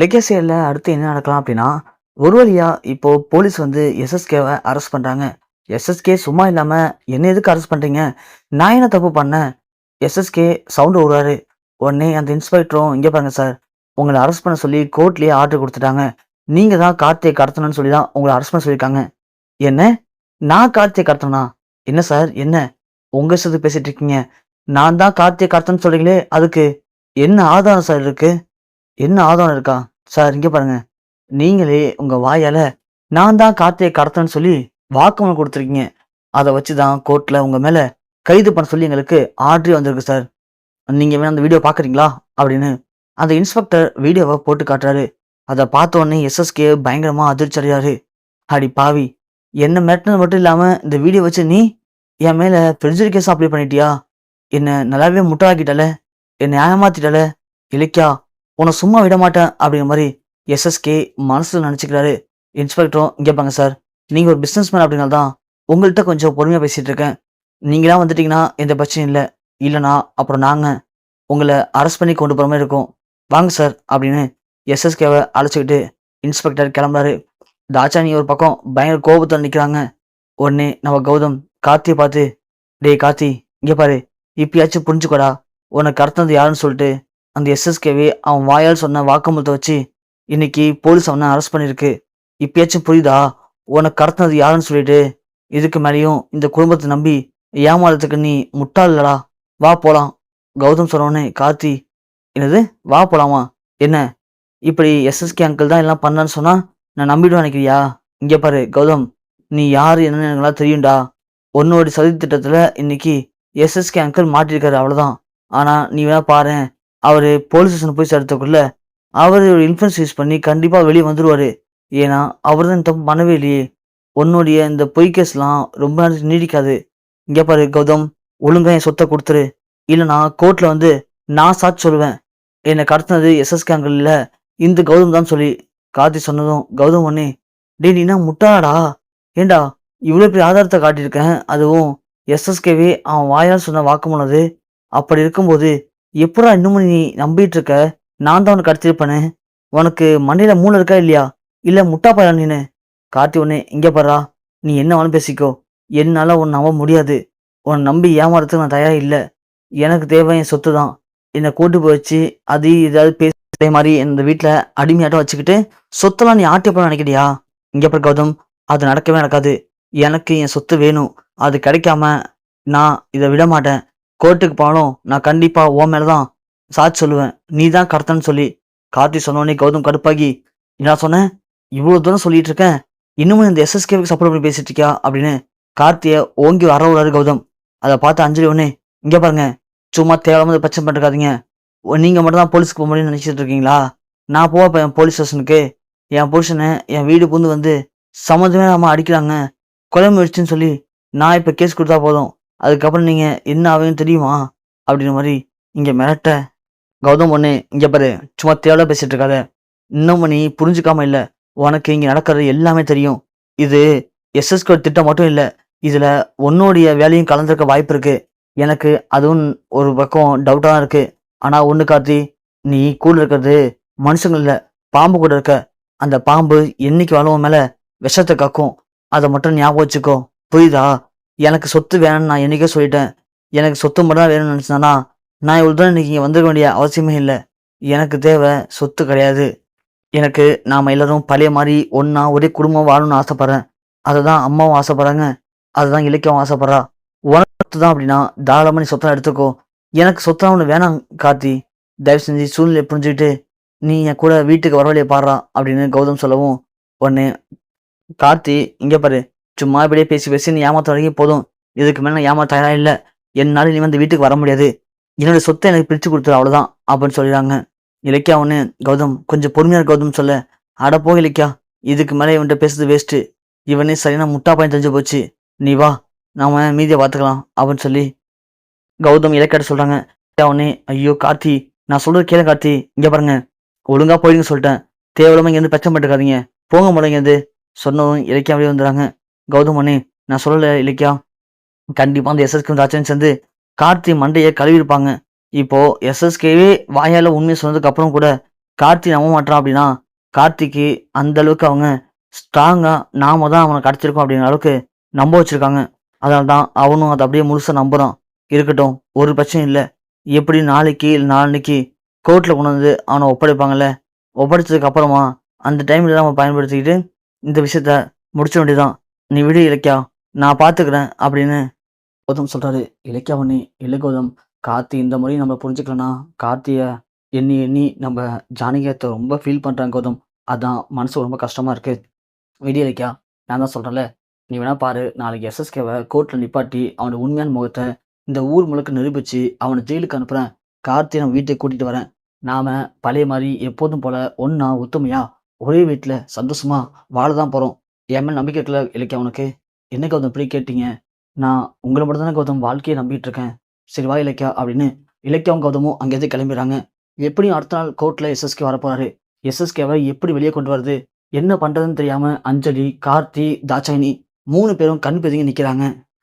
இலக்கிய செயலில் அடுத்து என்ன நடக்கலாம் அப்படின்னா ஒரு வழியாக இப்போது போலீஸ் வந்து எஸ்எஸ்கேவை அரெஸ்ட் பண்ணுறாங்க எஸ்எஸ்கே சும்மா இல்லாமல் என்ன எதுக்கு அரெஸ்ட் பண்ணுறீங்க நான் என்ன தப்பு பண்ணேன்? எஸ்எஸ்கே சவுண்டு விடுறாரு. உடனே அந்த இன்ஸ்பெக்டரும் இங்கே பாருங்க சார் உங்களை அரெஸ்ட் பண்ண சொல்லி கோர்ட்லேயே ஆர்டர் கொடுத்துட்டாங்க. நீங்கள் தான் கார்த்தியை கடத்தணும்னு சொல்லி தான் உங்களை அரெஸ்ட் பண்ண சொல்லியிருக்காங்க. என்ன? நான் கார்த்தியை கடத்தனா என்ன சார் என்ன? உங்க இஷ்டத்துக்கு பேசிட்டு இருக்கீங்க. நான் தான் கார்த்தியை கடத்தணும்னு சொல்றீங்களே அதுக்கு என்ன ஆதாரம் சார் இருக்கு? என்ன ஆதாரம் இருக்கா? சார் இங்கே பாருங்க. நீங்களே உங்கள் வாயால் நான் தான் கார்த்தியை கடத்தேன்னு சொல்லி வாக்குமூலம் கொடுத்துருக்கீங்க. அதை வச்சு தான் கோர்ட்டில் உங்கள் மேலே கைது பண்ண சொல்லி எங்களுக்கு ஆர்டரே வந்திருக்கு சார். நீங்கள் வேணா அந்த வீடியோ பார்க்குறீங்களா அப்படின்னு அந்த இன்ஸ்பெக்டர் வீடியோவை போட்டு காட்டுறாரு. அதை பார்த்த எஸ்எஸ்கே பயங்கரமாக அதிர்ச்சி அடையாரு அடி பாவி என்ன மிரட்டினது மட்டும் இல்லாமல் இந்த வீடியோ வச்சு நீ என் மேலே பெர்ஜரி கேஸ் அப்ளை பண்ணிட்டியா? என்னை நல்லாவே முட்டாக்கிட்டல என்னை ஏமாத்திட்டல இலக்கியா? உன்னை சும்மா விட மாட்டேன் அப்படிங்கிற மாதிரி எஸ்எஸ்கே மனசில் நினச்சிக்கிறாரு இன்ஸ்பெக்டரும் இங்கே பாங்க சார் நீங்கள் ஒரு பிஸ்னஸ் மேன் அப்படின்னால தான் உங்கள்கிட்ட கொஞ்சம் பொறுமையாக பேசிகிட்டு இருக்கேன். நீங்களாம் வந்துட்டீங்கன்னா எந்த பிரச்சனையும் இல்லை. இல்லைனா அப்புறம் நாங்கள் உங்களை அரெஸ்ட் பண்ணி கொண்டு போகிற மாதிரி இருக்கும். வாங்க சார் அப்படின்னு எஸ்எஸ்கேவை அழைச்சிக்கிட்டு இன்ஸ்பெக்டர் கிளம்புறாரு. தாச்சானி ஒரு பக்கம் பயங்கர கோபத்தில் நிற்கிறாங்க உடனே நம்ம கௌதம் கார்த்தியை பார்த்து டேய் கார்த்தி இங்கே பாரு. இப்பயாச்சும் புரிஞ்சுக்கோடா. உனக்கு கடத்தினது யாருன்னு சொல்லிட்டு அந்த எஸ்எஸ்கேவே அவன் வாயால் சொன்ன வாக்குமூலத்தை வச்சு இன்னைக்கு போலீஸ் அவனை அரெஸ்ட் பண்ணியிருக்கு. இப்பயாச்சும் புரியுதா? உனக்கு கடத்தினது யாருன்னு சொல்லிட்டு இதுக்கு மேலேயும் இந்த குடும்பத்தை நம்பி ஏமாறதுக்கு நீ முட்டாள் இல்லடா. வா போலாம். கௌதம் சொன்னோடனே கார்த்தி. என்னது? வா போலாமா? என்ன? இப்படி எஸ்எஸ்கே அங்கிள் தான் எல்லாம் பண்ணான்னு சொன்னா நான் நம்பிடுவேன் நினைக்கிறியா? இங்கே பாரு கௌதம். நீ யார் என்னன்னு எனக்குலாம் தெரியும்டா. உன்னோட சதி திட்டத்தில் இன்னைக்கு எஸ்எஸ்கே அங்கிள் மாட்டிருக்காரு அவ்வளோதான் ஆனால் நீ வேணா பாரு அவர் போலீஸ் ஸ்டேஷன் போய் சேர்த்தக்குள்ள அவர் ஒரு இன்ஃபுளுன்ஸ் யூஸ் பண்ணி கண்டிப்பாக வெளியே வந்துடுவார் ஏன்னா அவர் தான் தப்பு பண்ணவே இல்லையே. உன்னுடைய இந்த பொய் கேஸ்லாம் ரொம்ப நேரம் நீடிக்காது. இங்கே பாரு கௌதம் ஒழுங்காக என் சொத்தை கொடுத்துரு. இல்லைனா கோர்ட்டில் வந்து நான் சாட்சி சொல்லுவேன். என்னை கடத்தினது எஸ்எஸ்கே அங்கிள் இல்லை. இந்த கௌதம் தான் சொல்லி கார்த்தி சொன்னதும் கௌதம் ஒன்னே டே நீ என்ன முட்டாடா ஏண்டா இவ்வளோ பெரிய ஆதாரத்தை காட்டியிருக்கேன் அதுவும் எஸ்எஸ்கேவே அவன் வாயால் சொன்ன வாக்குமூலது அப்படி இருக்கும்போது எப்படா இன்னமும் நீ நம்பிட்டு இருக்க நான் தான் உனக்கு கடத்திருப்பேனே உனக்கு மண்டையில மூளை இருக்கா இல்லையா? இல்ல முட்டா பையன் நீனு? கார்த்தி உடனே இங்க பாரா. நீ என்ன வேணும் பேசிக்கோ. என்னால உன்னை நம்ப முடியாது. உன்னை நம்பி ஏமாறதுக்கு நான் தயாரா இல்ல. எனக்கு தேவை என் சொத்து தான். என்னை கூட்டு போய் வச்சு அது ஏதாவது பேச அதே மாதிரி இந்த வீட்டில் அடிமையாட்டம் வச்சுக்கிட்டு சொத்தெல்லாம் நீ ஆட்டி போட நினைக்கிறியா? இங்க பாரு கௌதம். அது நடக்கவே நடக்காது. எனக்கு என் சொத்து வேணும். அது கிடைக்காம நான் இதை விட மாட்டேன். கோர்ட்டுக்கு போனாலும் நான் கண்டிப்பா ஓ மேலதான் சாட்சி சொல்லுவேன். நீ தான் கடத்தன்னு சொல்லி கார்த்தி சொன்னோடனே கௌதம் கடுப்பாகி நான் சொன்னேன் இவ்வளவு தூரம் சொல்லிட்டு இருக்கேன் இன்னமும் இந்த எஸ்எஸ்கேவுக்கு சப்போர்ட் பண்ணி பேசிட்டு இருக்கியா அப்படின்னு கார்த்திய ஓங்கி வர விடாரு கௌதம். அதை பார்த்து அஞ்சலி ஒன்னே இங்க பாருங்க சும்மா தேவையில்லாம பிரச்சனை பண்ணிருக்காதீங்க ஒ- நீங்க மட்டும் தான் போலீஸ்க்கு போக முடியும்னு நினைச்சிட்டு இருக்கீங்களா? நான் போவ போலீஸ் ஸ்டேஷனுக்கு. என் புருஷனை என் வீடு புந்து வந்து சம்மந்தமே நம்ம அடிக்கிறாங்க. கொலை முயற்சின்னு சொல்லி நான் இப்போ கேஸ் கொடுத்தா போதும். அதுக்கப்புறம் நீங்கள் என்ன ஆகுன்னு தெரியுமா? அப்படின்ற மாதிரி இங்கே மிரட்ட. கௌதம் ஒன்று இங்கே பாரு சும்மா தேவையாக பேசிகிட்டு இருக்காத. இன்னும் நீ புரிஞ்சுக்காம இல்லை. உனக்கு இங்கே நடக்கிறது எல்லாமே தெரியும். இது எஸ்எஸ்கோ திட்டம் மட்டும் இல்லை. இதில் உன்னுடைய வேலையும் கலந்துருக்க வாய்ப்பு இருக்குது எனக்கு அதுவும் ஒரு பக்கம் டவுட்டாக தான் இருக்குது ஆனால் ஒன்று கார்த்தி நீ கூட இருக்கிறது மனுஷங்களில் பாம்பு கூட இருக்க. அந்த பாம்பு என்னைக்கு வளவும் மேலே விஷத்தை கக்கும். அதை மட்டும் ஞாபகம் வச்சுக்கோ. புரியுதா? எனக்கு சொத்து வேணும்னு நான் என்னைக்கே சொல்லிட்டேன். எனக்கு சொத்து மட்டும் தான் வேணும்னு நினச்சினானா நான் இவ்வளோ தூரம் இன்னைக்கு இங்கே வந்துருக்க வேண்டிய அவசியமே இல்லை. எனக்கு தேவை சொத்து கிடையாது. எனக்கு நாம் எல்லோரும் பழைய மாதிரி ஒன்றா ஒரே குடும்பம் வாழணும்னு ஆசைப்பட்றேன். அதை தான் அம்மாவும் ஆசைப்படுறாங்க. அதுதான் இலக்கியம் ஆசைப்பட்றா. உனக்கு தான் அப்படின்னா தாராளமாக நீ சொத்தம் எடுத்துக்கோ. எனக்கு சொத்தம் ஒன்று வேணாம் கார்த்தி. தயவு செஞ்சு சூழ்நிலை புரிஞ்சுக்கிட்டு நீ என் கூட வீட்டுக்கு வரவழைய பாடுறா அப்படின்னு கௌதம் சொல்லவும் உடனே கார்த்தி இங்கே பாரு. சும்மா இப்படியே பேசி பேசி நீ ஏமாத்த வரைக்கும் போதும். இதுக்கு மேலே நான் ஏமாத்த தயாரா என்னால் நீ வந்து வீட்டுக்கு வர முடியாது. என்னோட சொத்தை எனக்கு பிரித்து கொடுத்துரு அவ்வளோதான் அப்படின்னு சொல்லிடுறாங்க. இலக்கியா ஒன்று கௌதம் கொஞ்சம் பொறுமையாக கௌதம் சொல்ல. அடப்போ இலக்கியா. இதுக்கு மேலே இவன்கிட்ட பேசுறது வேஸ்ட்டு இவனே சரியான முட்டா பையன் தெரிஞ்சு போச்சு. நீ வா நாம மீதியை பார்த்துக்கலாம் அப்படின்னு சொல்லி கௌதம் இலக்கியாட்ட சொல்கிறாங்க உடனே ஐயோ கார்த்தி நான் சொல்கிறது கேளு கார்த்தி. இங்கே பாருங்க. ஒழுங்காக போயிடுங்க சொல்லிட்டேன். தேவையில்லாமல் இங்கேருந்து பிரச்சனை பண்ணிருக்காதீங்க போங்க முடங்கிறது இருந்து சொன்னதும் இலக்கியா அப்படியே வந்துடுறாங்க. கௌதமனே நான் சொல்லலை இலக்கியா. கண்டிப்பாக அந்த எஸ்எஸ்கே ராஜன் சேர்ந்து கார்த்தி மண்டையை கழுவிருப்பாங்க இப்போது எஸ்எஸ்கேவே வாயால் உண்மையை சொன்னதுக்கு அப்புறம் கூட கார்த்தி நம்ப மாட்டான் அப்படின்னா கார்த்திக்கு அந்த அளவுக்கு அவங்க ஸ்ட்ராங்காக நாம தான் அவனை கிடச்சிருக்கோம் அப்படிங்கிற அளவுக்கு நம்ப வச்சிருக்காங்க. அதனால தான் அவனும் அதை அப்படியே முழுசாக நம்புகிறான் இருக்கட்டும் ஒரு பிரச்சனையும் இல்லை. எப்படி நாளைக்கு இல்லை நாளைக்கு கோர்ட்டில் கொண்டு வந்து அவனை ஒப்படைப்பாங்கல்ல? ஒப்படைச்சதுக்கு அப்புறமா அந்த டைமில் தான் நம்ம பயன்படுத்திக்கிட்டு இந்த விஷயத்த முடிச்ச வேண்டியதான் நீ விடு இலக்கியா நான் பார்த்துக்கிறேன் அப்படின்னு கௌதம் சொல்கிறாரு இலக்கியா ஒன்று இல்லை கௌதம் கார்த்தி இந்த முறையும் நம்ம புரிஞ்சுக்கலன்னா கார்த்தியை எண்ணி எண்ணி நம்ம ஜானகியத்தை ரொம்ப ஃபீல் பண்ணுறாங்க கௌதம். அதான் மனசு ரொம்ப கஷ்டமாக இருக்குது விடு இலக்கியா நான் தான் சொல்கிறேன்ல நீ வேணா பாரு நாளைக்கு எஸ்எஸ்கேவை கோர்ட்டில் நிப்பாட்டி அவனோட உண்மையான முகத்தை இந்த ஊர் முழுக்க நிரூபித்து அவனை ஜெயிலுக்கு அனுப்புகிறேன் கார்த்தியை நான் வீட்டுக்கு கூட்டிகிட்டு வரேன். நாம் பழைய மாதிரி எப்போதும் போல் ஒன்றா ஒத்துமையா ஒரே வீட்டில் சந்தோஷமாக வாழ தான் போகிறோம் என் மேல் நம்பிக்கை இருக்கல இலக்கியா உனக்கு? என்ன கௌதம் இப்படி கேட்டீங்க? நான் உங்களை மட்டும் தானே கௌதம் வாழ்க்கையை நம்பிட்டு இருக்கேன். சரி வா இலக்கியா அப்படின்னு இலக்கியாவும் கௌதமும் அங்கேருந்து கிளம்பிடுறாங்க. எப்படியும் அடுத்த நாள் கோர்ட்டில் எஸ்எஸ்கே வரப்போறாரு எஸ்எஸ்கேவை எப்படி வெளியே கொண்டு வருது என்ன பண்ணுறதுன்னு தெரியாமல் அஞ்சலி கார்த்தி தாட்சாயினி மூணு பேரும் கண் பெதுங்கி நிற்கிறாங்க